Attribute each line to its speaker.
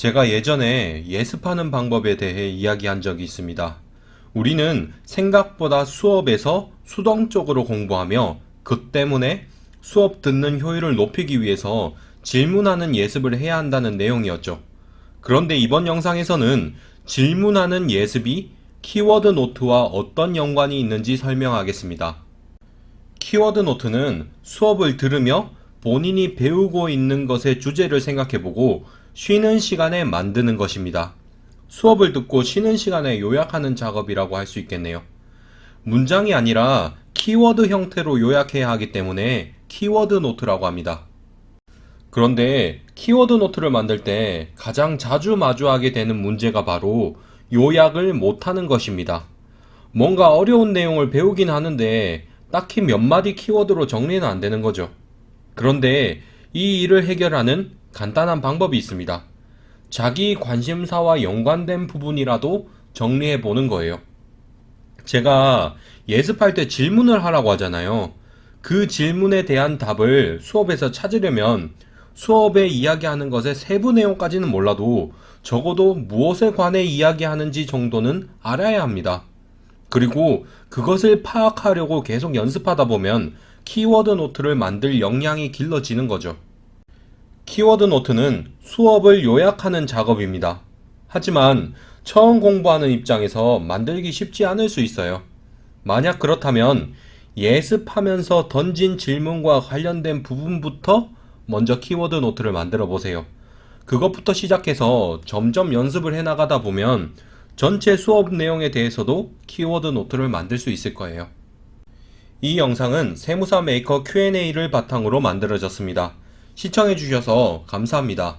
Speaker 1: 제가 예전에 예습하는 방법에 대해 이야기한 적이 있습니다. 우리는 생각보다 수업에서 수동적으로 공부하며 그 때문에 수업 듣는 효율을 높이기 위해서 질문하는 예습을 해야 한다는 내용이었죠. 그런데 이번 영상에서는 질문하는 예습이 키워드 노트와 어떤 연관이 있는지 설명하겠습니다. 키워드 노트는 수업을 들으며 본인이 배우고 있는 것의 주제를 생각해보고 쉬는 시간에 만드는 것입니다. 수업을 듣고 쉬는 시간에 요약하는 작업이라고 할 수 있겠네요. 문장이 아니라 키워드 형태로 요약해야 하기 때문에 키워드 노트라고 합니다. 그런데 키워드 노트를 만들 때 가장 자주 마주하게 되는 문제가 바로 요약을 못하는 것입니다. 뭔가 어려운 내용을 배우긴 하는데 딱히 몇 마디 키워드로 정리는 안 되는 거죠. 그런데 이 일을 해결하는 간단한 방법이 있습니다. 자기 관심사와 연관된 부분이라도 정리해 보는 거예요. 제가 예습할 때 질문을 하라고 하잖아요. 그 질문에 대한 답을 수업에서 찾으려면 수업에 이야기하는 것의 세부 내용까지는 몰라도 적어도 무엇에 관해 이야기하는지 정도는 알아야 합니다. 그리고 그것을 파악하려고 계속 연습하다 보면 키워드 노트를 만들 역량이 길러지는 거죠. 키워드 노트는 수업을 요약하는 작업입니다. 하지만 처음 공부하는 입장에서 만들기 쉽지 않을 수 있어요. 만약 그렇다면 예습하면서 던진 질문과 관련된 부분부터 먼저 키워드 노트를 만들어 보세요. 그것부터 시작해서 점점 연습을 해 나가다 보면 전체 수업 내용에 대해서도 키워드 노트를 만들 수 있을 거예요. 이 영상은 세무사 메이커 Q&A를 바탕으로 만들어졌습니다. 시청해주셔서 감사합니다.